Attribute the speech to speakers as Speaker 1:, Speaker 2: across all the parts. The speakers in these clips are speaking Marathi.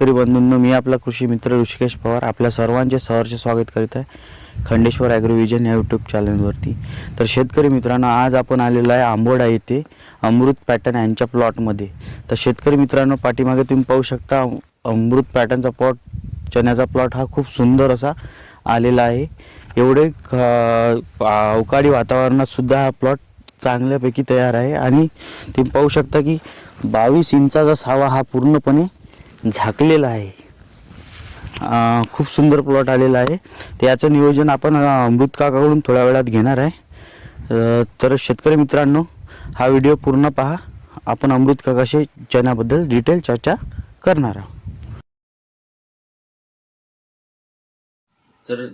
Speaker 1: शेतकरी बंधूंनो मी आपला कृषी मित्र ऋषिकेश पवार आपल्या सर्वांचे सहर्ष स्वागत करीत आहे खंडेश्वर ॲग्रोविजन या यूट्यूब चॅनलवरती. तर शेतकरी मित्रांनो आज आपण आलेलो आहे आंबोडा येथे अमृत पॅटर्न यांच्या प्लॉटमध्ये. तर शेतकरी मित्रांनो पाठीमागे तुम्ही पाहू शकता अमृत पॅटर्नचा प्लॉट चण्याचा प्लॉट हा खूप सुंदर असा आलेला आहे. एवढे ख- अवकाळी वातावरणात सुद्धा हा प्लॉट चांगल्यापैकी तयार आहे. आणि तुम्ही पाहू शकता की बावीस इंचाचा सावा हा पूर्णपणे झाकलेलं आहे. खूप सुंदर प्लॉट आलेला आहे. तर याचं नियोजन आपण अमृत काकाकडून थोड्या वेळात घेणार आहे. तर शेतकरी मित्रांनो हा व्हिडिओ पूर्ण पहा. आपण अमृत काकाशी चण्याबद्दल डिटेल चर्चा करणार आहोत. तर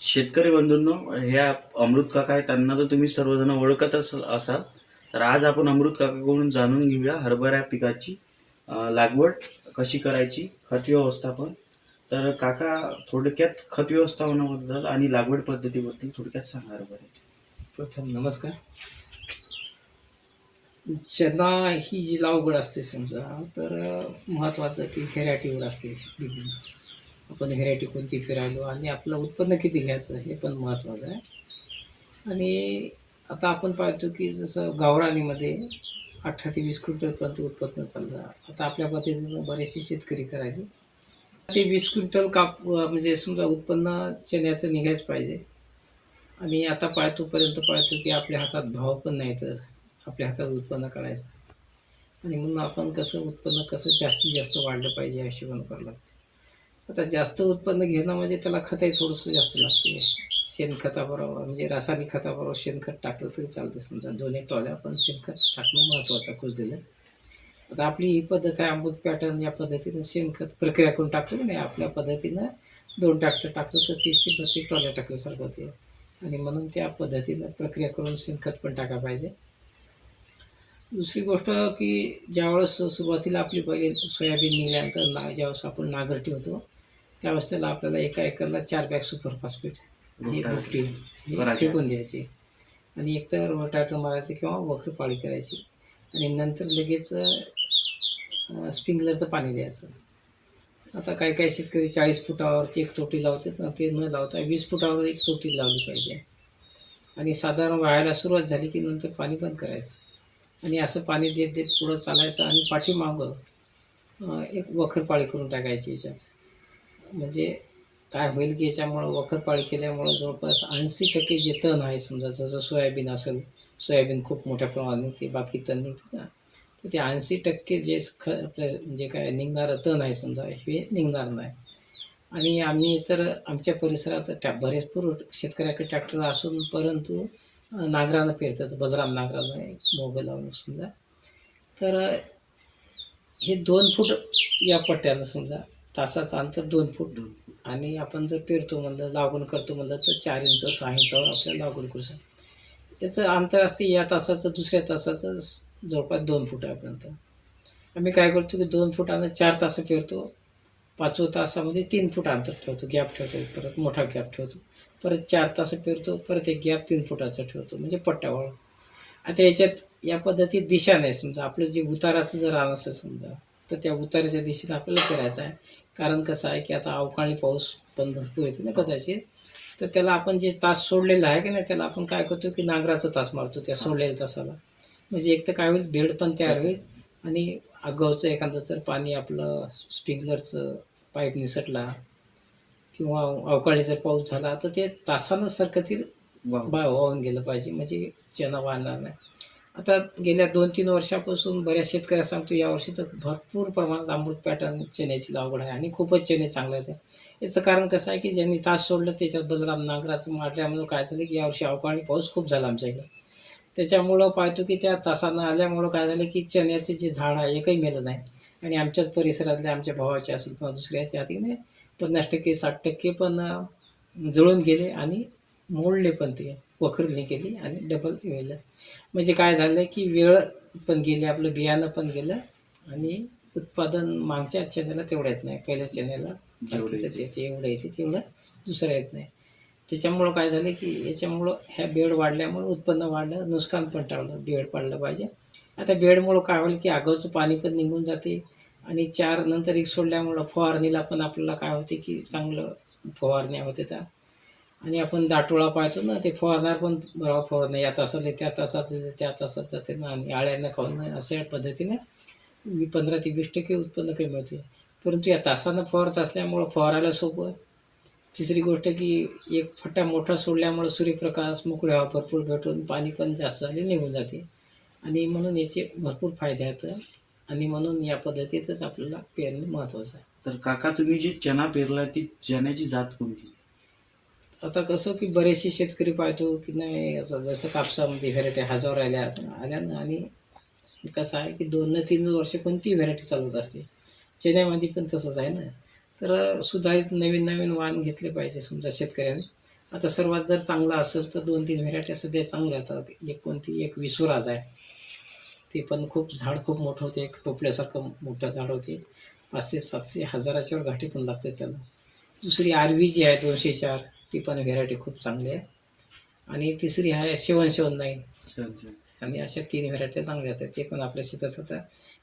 Speaker 1: शेतकरी बंधूंनो ह्या अमृत काका आहे त्यांना तर तुम्ही सर्वजण ओळखत असाल. असाल तर आज आपण अमृत काकाकडून जाणून घेऊया हरभरा पिकाची लागवड. कशी करायची खत व्यवस्थापन. तर काका थोडक्यात खत व्यवस्थापनाबद्दल आणि लागवड पद्धतीबद्दल थोडक्यात सांगणार बरं.
Speaker 2: प्रथम नमस्कार. चना ही जी लागवड असते समजा तर महत्त्वाचं की व्हेरायटीवर असते. आपण व्हेरायटी कोणती फिरायलो आणि आपलं उत्पन्न किती घ्यायचं हे पण महत्त्वाचं आहे. आणि आता आपण पाहतो की जसं गावरानीमध्ये अठरा ते वीस क्विंटलपर्यंत उत्पन्न चाललं. आता आपल्या पद्धतीनं बरेचसे शेतकरी करायचे ते वीस क्विंटल काप म्हणजे समजा उत्पन्न चण्याचं निघायच पाहिजे. आणि आता पाहतोपर्यंत पाळतो की आपल्या हातात भाव पण नाही तर आपल्या हातात उत्पन्न करायचं. आणि म्हणून आपण कसं उत्पन्न कसं जास्तीत जास्त वाढलं पाहिजे या हिशोबानं करावं लागतं. आता जास्त उत्पन्न घेणं म्हणजे त्याला खतही थोडंसं जास्त लागते. शेणखताबरोबर म्हणजे रासायनिक खताबरोबर शेणखत टाकलं तरी चालतं. समजा दोन्ही टॉल्या पण शेणखत टाकणं महत्त्वाचं खुश दिलं आता आपली ही पद्धत आहे अमृत पॅटर्न या पद्धतीनं शेणखत प्रक्रिया करून टाकतो की नाही? आपल्या पद्धतीनं दोन ट्रॅक्टर टाकलं तर तीस ते बत्तीस टॉल्या टाकल्यासारखं होते. आणि म्हणून त्या पद्धतीनं प्रक्रिया करून शेणखत पण टाका पाहिजे. दुसरी गोष्ट की ज्यावेळेस सुरुवातीला आपली पहिले सोयाबीन निघल्यानंतर ना ज्यावेळेस आपण नागरटी होतो त्यावेळेस त्याला आपल्याला एका एकरला चार बॅग सुपर फॉस्फेट ही गोष्टी. फेकून द्यायची. आणि एकतर रोटाटर मारायचं किंवा वखर पाळी करायची. आणि नंतर लगेच स्प्रिंकलरचं पाणी द्यायचं. आता काही काही शेतकरी चाळीस फुटावरती एक तोटी लावतात. ते न लावता वीस फुटावर एक तोटी लावली पाहिजे. आणि साधारण वाहायला सुरुवात झाली की नंतर पाणी बंद करायचं. आणि असं पाणी देत देत पुढं चालायचं आणि पाठीमागं एक वखरपाळी करून टाकायची याच्यात. म्हणजे काय होईल की याच्यामुळं वखरपाळी केल्यामुळं जवळपास ऐंशी टक्के जे तण आहे समजा जसं सोयाबीन असेल सोयाबीन खूप मोठ्या प्रमाणात निघते बाकी तण निघते ना तर ते ऐंशी टक्के जे ख आपलं जे काय निघणारं तण आहे समजा हे निघणार नाही. आणि आम्ही तर आमच्या परिसरात टॅ भरपूर शेतकऱ्याकडे ट्रॅक्टर असून परंतु अं, नांगरानं पेरतात बलराम नांगरानं एक मोगं लावून समजा. तर हे दोन फूट या पट्ट्यानं समजा तासाचं अंतर दोन फूट. आणि आपण जर पेरतो म्हणलं लागवड करतो म्हणलं तर चार इंच सहा इंचावर आपल्याला लागवड करू शकतो. याचं अंतर असते या तासाचं दुसऱ्या तासाचं जवळपास दोन फुटापर्यंत. आम्ही काय करतो की दोन फुटानं चार तास पेरतो. पाचव्या तासामध्ये तीन फूट अंतर ठेवतो गॅप ठेवतो परत मोठा गॅप ठेवतो. परत चार तास पेरतो परत एक गॅप तीन फुटाचा ठेवतो म्हणजे पट्ट्यावळ आता याच्यात या पद्धतीत दिशा नाही समजा आपलं जे उताराचं जर रान असेल समजा तर त्या उताराच्या दिशेने आपल्याला पेरायचं आहे. कारण कसं आहे की आता अवकाळी पाऊस पण भरपूर येते ना कदाचित. तर त्याला आपण जे तास सोडलेला आहे की नाही त्याला आपण काय करतो की नांगराचा तास मारतो त्या सोडलेल्या तासाला. म्हणजे एक तर काय होईल बेड पण तयार होईल आणि आगावचं एखादं जर पाणी आपलं स्प्रिंकलरचं पाईप निसटला किंवा अवकाळी जर पाऊस झाला तर ते तासानं सरकतील वाहून. गेलं पाहिजे. म्हणजे चना वाहणार नाही. आता गेल्या दोन तीन वर्षापासून बऱ्याच शेतकऱ्या सांगतो यावर्षी तर भरपूर प्रमाणात अमृत पॅटर्न चण्याची लागवड आहे आणि खूपच चणे चांगले आहेत याचं कारण कसं आहे की ज्यांनी तास सोडलं त्याच्यात बलराम नागराचं मारल्यामुळं काय झालं की यावर्षी अवकाळी पाऊस खूप झाला आमच्या इकडे. त्याच्यामुळं पाहतो की त्या तासानं आल्यामुळं काय झालं की चण्याचे जे झाड आहे एकही मेलं नाही. आणि आमच्याच परिसरातले आमच्या भावाचे असेल किंवा दुसऱ्याचे हाती नाही पन्नास टक्के साठ टक्के पण जळून गेले आणि मोडले पण ते. वखरली गेली आणि डबल वेळलं म्हणजे काय झालं की वेळ पण गेली आपलं बियाणं पण गेलं आणि उत्पादन मागच्या चण्याला तेवढं येत नाही. पहिल्या बाकीचं त्याचं एवढं येते तेवढं दुसरं येत नाही. त्याच्यामुळं काय झालं की याच्यामुळं ह्या बेड वाढल्यामुळं उत्पन्न वाढलं नुकसान पण टाळलं बेड पाडलं पाहिजे. आता बेडमुळं काय होईल की आगाऊचं पाणी पण निघून जाते आणि चार नंतर एक सोडल्यामुळं फवारणीला पण आपल्याला काय होते की चांगलं फवारण्या होते त्या आणि आपण दाटोळा पाहतो ना ते फवारणार पण बरोबर फवारणं या तासाला त्या तासात त्या तासात जाते ना आणि आळ्यांना खाऊन नाही अशा पद्धतीने मी पंधरा ते वीस टक्के उत्पन्न कमी होते परंतु या तासानं फवारत असल्यामुळं फवारायला सोपं तिसरी गोष्ट की एक फट्टा मोठा सोडल्यामुळं सूर्यप्रकाश मोकळी हवा भरपूर भेटून पाणी पण जास्त झाले निघून जाते. आणि म्हणून याचे भरपूर फायदे आहेत. आणि म्हणून या पद्धतीतच आपल्याला पेरणे महत्त्वाचं आहे.
Speaker 1: तर काका तुम्ही जी चना पेरला ती चण्याची जात कोणती?
Speaker 2: आता कसं की बरेचसे शेतकरी पाहतो की नाही असं जसं कापसामध्ये व्हेरायटी हजार आल्या आल्या ना आणि कसं आहे की दोन ना तीन वर्ष पण ती व्हेरायटी चालत असते. चेन्नईमध्ये पण तसंच आहे ना. तर सुधारित नवीन नवीन वाण घेतले पाहिजे समजा शेतकऱ्याने. आता सर्वात जर चांगला असेल तर दोन तीन व्हेरायटी सध्या चांगल्या येतात. एक कोणती? एक विसुराज आहे. ते पण खूप झाड खूप मोठं होते. एक टोपल्यासारखं मोठं झाड होते. पाचशे सातशे हजाराच्यावर घाटी पण लागते त्याला. दुसरी आरवी जी आहे दोनशे चार. ती पण व्हेरायटी खूप चांगली आहे. आणि तिसरी आहे शेवण शेवण नाईन. आणि अशा तीन व्हेरायट्या चांगल्या आहेत. ते पण आपल्या शेतात आता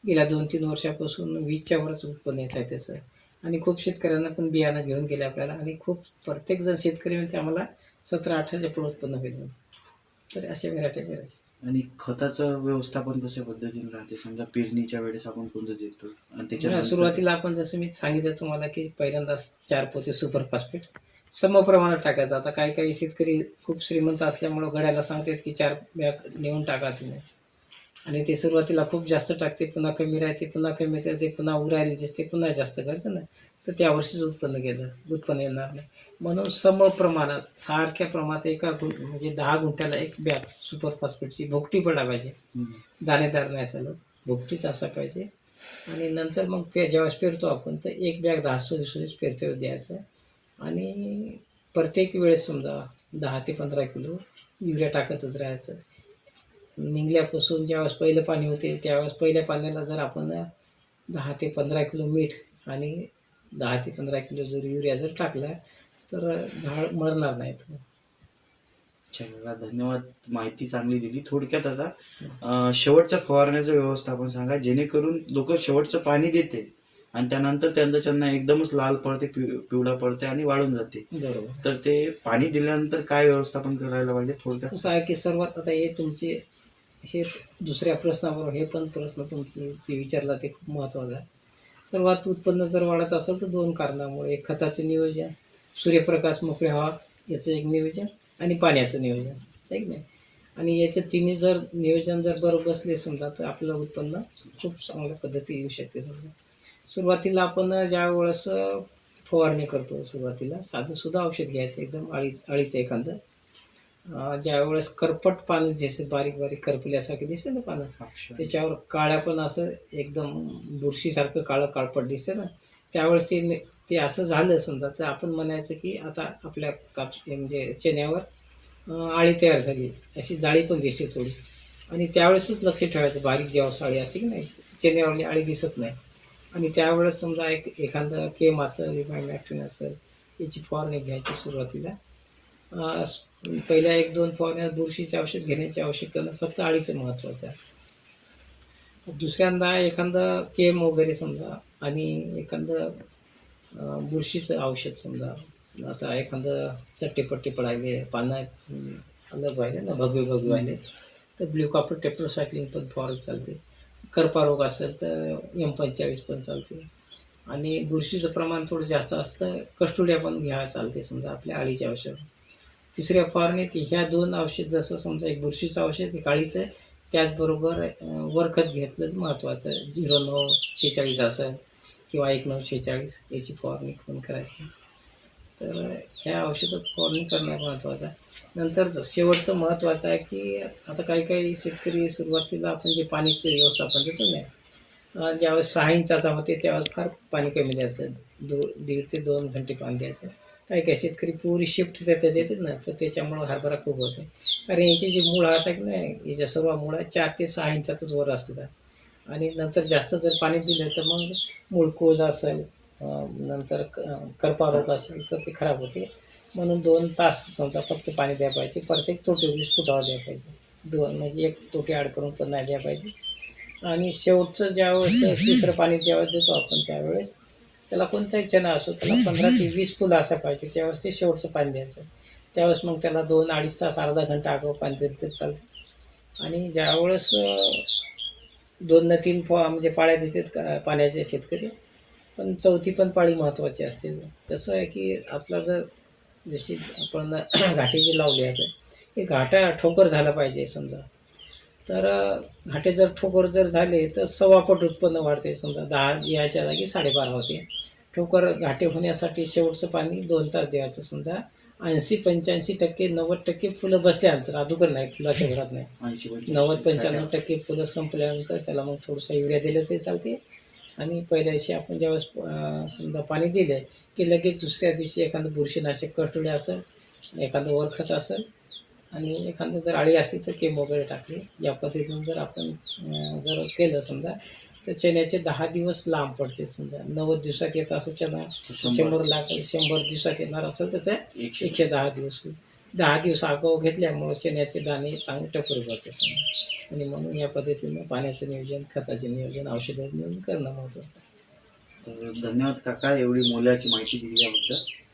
Speaker 2: गेल्या दोन तीन वर्षापासून वीसच्या वरच उत्पन्न येत आहे त्याचं. आणि खूप शेतकऱ्यांना पण बियाणं घेऊन गेले आपल्याला. आणि खूप प्रत्येकजण शेतकरी म्हणते आम्हाला सतरा अठराच्या पुढे उत्पन्न होईल. तर अशा व्हेरायट्या करायच्या
Speaker 1: आणि खताचं व्यवस्थापन कशा पद्धतीने राहते? समजा पेरणीच्या वेळेस आपण कोणतं देतो? आणि त्याच्या
Speaker 2: सुरुवातीला आपण जसं मी सांगितलं तुम्हाला की पहिल्यांदा चार पोते सुपर फॉस्फेट. समप्रमाणात टाकायचं. आता काही काही शेतकरी खूप श्रीमंत असल्यामुळं गड्याला सांगतात की चार बॅग नेऊन टाका तुम्ही. आणि ते सुरुवातीला खूप जास्त टाकते पुन्हा कमी राहते पुन्हा कमी करते पुन्हा उरायला दिसते पुन्हा जास्त करते ना. तर त्या वर्षीच उत्पन्न गेलं उत्पन्न येणार नाही. म्हणून समप्रमाणात सारख्या प्रमाणात एका गुं म्हणजे दहा गुंठ्याला एक बॅग सुपर फॉस्फेटची भोगटी पडा पाहिजे. दाणेदार नाही चालत भोगटीच असा पाहिजे. आणि नंतर मग पे जेव्हा पेरतो आपण तर एक बॅग दहा वीस वीस पेरते द्यायचं. आणि प्रत्येक वेळेस समजा दहा ते पंधरा किलो युरिया टाकतच राहायचं. निघल्यापासून ज्यावेळेस पहिलं पाणी होते त्यावेळेस पहिल्या पाण्याला जर आपण दहा ते पंधरा किलो मीठ आणि दहा ते पंधरा किलो जर युरिया जर टाकला तर झाड मरणार नाहीत.
Speaker 1: चला धन्यवाद माहिती चांगली दिली थोडक्यात आता. शेवटचं फवारण्याचं व्यवस्थापन सांगा जेणेकरून लोक शेवटचं पाणी देते आणि त्यानंतर त्यांचं चन्ना एकदमच लाल पडते पिव- पिवळा पडते आणि वाळून जाते.
Speaker 2: बरोबर.
Speaker 1: तर ते पाणी दिल्यानंतर काय व्यवस्थापन करायला पाहिजे थोडक्यात?
Speaker 2: कसं आहे की सर्वात आता हे तुमचे हे दुसऱ्या प्रश्नाबरोबर हे पण प्रश्न तुमचे जे विचारला ते खूप महत्त्वाचं आहे. सर्वात उत्पन्न जर वाढत असेल तर दोन कारणामुळे एक खताचं नियोजन सूर्यप्रकाश मोकळे हवा याचं एक नियोजन आणि पाण्याचं नियोजन. आहे की नाही? आणि याचे तिन्ही जर नियोजन जर बरोबर बसले समजा तर आपलं उत्पन्न खूप चांगल्या पद्धती येऊ शकते. समजा सुरुवातीला आपण ज्या वेळेस फवारणी करतो सुरुवातीला साधं सुद्धा औषध घ्यायचं एकदम अळीच अळीचं एखादं. अं, ज्या वेळेस करपट पानं जसे बारीक बारीक करपल्यासारखे दिसते ना पानं त्याच्यावर काळ्या पण असं एकदम बुरशीसारखं काळं काळपट दिसते ना त्यावेळेस ते ते असं झालं समजा तर आपण म्हणायचं की आता आपल्या काप म्हणजे चण्यावर अं, आळी तयार झाली अशी जाळी पण दिसते थोडी. आणि त्यावेळेसच लक्ष ठेवायचं बारीक जेव्हा साळी असते की नाही चण्यावरली आळी दिसत नाही. आणि त्यावेळेस समजा एक एखादं केम असेल रिफायमॅक्टिन असेल याची फवारणी घ्यायची सुरुवातीला. पहिल्या एक दोन फवारण्यात बुरशीचे औषध घेण्याची आवश्यकता नाही फक्त अळीचं महत्त्वाचं आहे. दुसऱ्यांदा एखादं केम वगैरे समजा आणि एखादं बुरशीचं औषध समजा आता एखादं चट्टेपट्टे पडायले पानं अलग व्हायले ना भगवे भगवे व्हायले तर ब्ल्यू कॉपर टेप्रोसायक्लिन पण फवारत चालते. कर्पारोग असेल तर एम पंचेचाळीस पण चालते. आणि बुरशीचं प्रमाण थोडं जास्त असतं कस्टुड्या पण घ्या चालते समजा आपल्या आळीचे औषध. तिसऱ्या फवारणीत ह्या दोन औषध जसं समजा एक बुरशीचं औषध एक काळीचं त्याचबरोबर वरखत घेतलंच महत्त्वाचं झिरो नऊ शेहेचाळीस असेल किंवा एक नऊ शेहेचाळीस याची फवारणी पण करायची. तर ह्या औषधं फवारणी करणं महत्त्वाचं आहे. नंतर शेवटचं महत्त्वाचं आहे की आता काही काही शेतकरी सुरुवातीला आपण जे पाण्याचे व्यवस्थापन देतो ना ज्यावेळेस सहा इंचाचा होते त्यावेळेस फार पाणी कमी द्यायचं. दो दीड ते दोन घंटे पाणी द्यायचं. काही काही शेतकरी पुरी शिफ्ट त्याच्यात देतात ना तर त्याच्यामुळं हरभरा खूप होते. कारण याचे जे मूळ आहेत की नाही याच्या सर्व मुळं चार ते सहा इंचातच वर असतात. आणि नंतर जास्त जर पाणी दिलं तर मग मूळ कोज असेल नंतर क- करपा रोग असेल तर ते खराब होते. म्हणून दोन तास समजा फक्त पाणी द्या पाहिजे. प्रत्येक तोटी वीस फुटावर द्या पाहिजे. दोन म्हणजे एक तोटी आड करून पण नाही द्या पाहिजे. आणि शेवटचं ज्यावेळेस तिसरं पाणी ज्यावेळेस देतो आपण त्यावेळेस त्याला कोणताही चणा असो त्याला पंधरा ते वीस फुलं असं पाहिजे त्यावेळेस ते शेवटचं पाणी द्यायचं. त्यावेळेस मग त्याला दोन अडीच तास अर्धा घंटा आगाऊ पाणी दिलं तरी चालतं. आणि ज्यावेळेस दोन न तीन फ म्हणजे पाळ्या देतात का पाण्याचे शेतकरी पण चौथी पण पाळी महत्त्वाची असते. कसं आहे की आपला जर जशी आपण घाटे जे लावले आहेत हे घाटा ठोकर झाला पाहिजे समजा. तर घाटे जर ठोकर जर झाले तर सव्वा पट उत्पन्न वाढते. समजा दहा याच्या जागी साडेबारा होते. ठोकर घाटे होण्यासाठी शेवटचं पाणी दोन तास द्यायचं. समजा ऐंशी पंच्याऐंशी टक्के नव्वद टक्के फुलं बसल्यानंतर अगोदर नाही फुलाच्या घरात नाही. नव्वद पंच्याण्णव टक्के फुलं संपल्यानंतर त्याला मग थोडंसं युरिया दिलं तरी चालते. आणि पहिल्या दिवशी आपण ज्यावेळेस समजा पाणी दिलं की लगेच दुसऱ्या दिवशी एखादं बुरशीनाशक कटोळे असेल एखादं वरखत असेल आणि एखादं जर आळी असली तर केम वगैरे टाकली. या पद्धतीने जर आपण जर केलं समजा तर चण्याचे दहा दिवस लांब पडते समजा. नव्वद दिवसात येत असेल चणा शंभर. लाख शंभर दिवसात येणार असेल तर ते एकशे. दहा दिवस. दहा दिवस आगाऊ घेतल्यामुळे चण्याचे दाणे चांगले टपोरी पडते समजा. आणि म्हणून या पद्धतीनं पाण्याचं नियोजन खताचे नियोजन औषधाचं नियोजन करणं महत्त्वाचं
Speaker 1: तर धन्यवाद काका एवढी मोलाची माहिती दिली याबद्दल.